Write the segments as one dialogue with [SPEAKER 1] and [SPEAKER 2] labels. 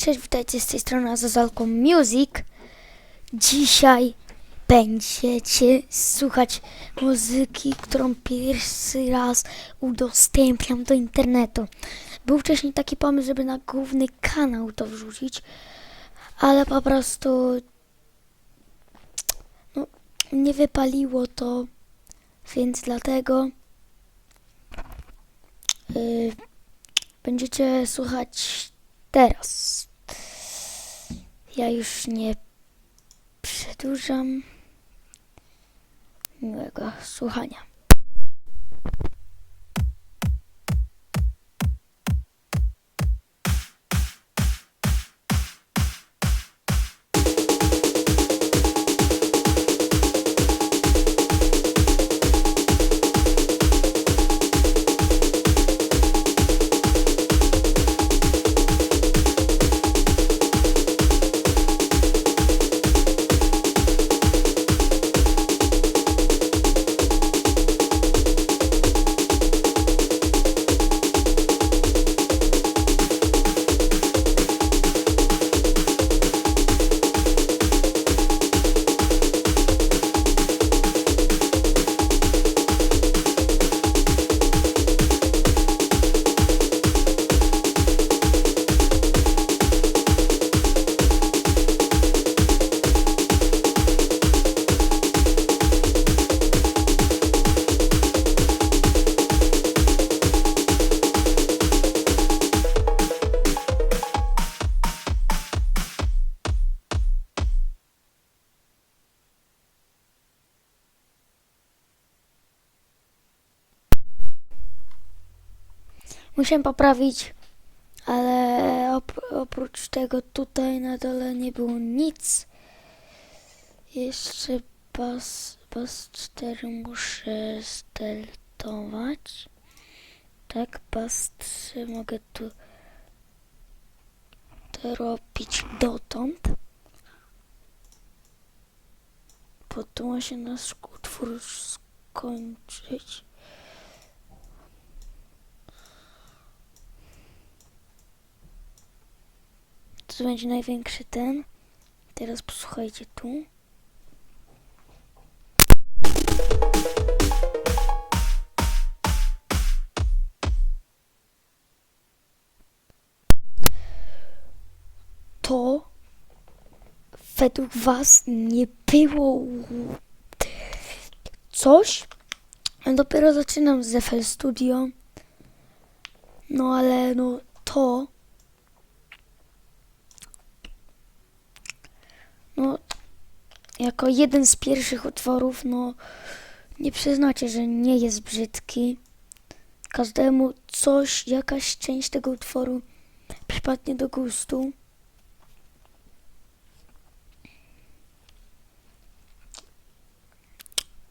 [SPEAKER 1] Cześć, witajcie z tej strony Azazalką Music. Dzisiaj będziecie słuchać muzyki, którą pierwszy raz udostępniam do internetu. Był wcześniej taki pomysł, żeby na główny kanał to wrzucić, ale po prostu no, nie wypaliło to, więc dlatego yy, będziecie słuchać teraz. Ja już nie przedłużam. Miłego słuchania. Musiałem poprawić, ale op- oprócz tego tutaj na dole nie było nic. Jeszcze bas, bas 4 muszę steltować. Tak, bas 3 mogę tu robić dotąd. Potem się nasz utwór skończyć. To będzie największy ten. Teraz posłuchajcie tu. To według Was nie było coś? Dopiero zaczynam z FL Studio. No ale no to no, jako jeden z pierwszych utworów, no, nie przyznacie, że nie jest brzydki. Każdemu coś, jakaś część tego utworu przypadnie do gustu.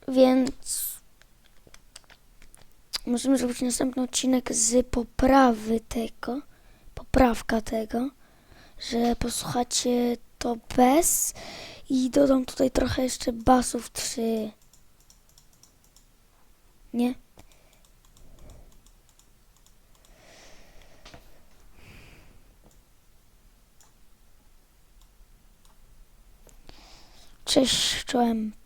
[SPEAKER 1] Więc możemy zrobić następny odcinek z poprawy tego, poprawka tego, że posłuchacie to bez i dodam tutaj trochę jeszcze basów 3. Nie? Cześć, czołem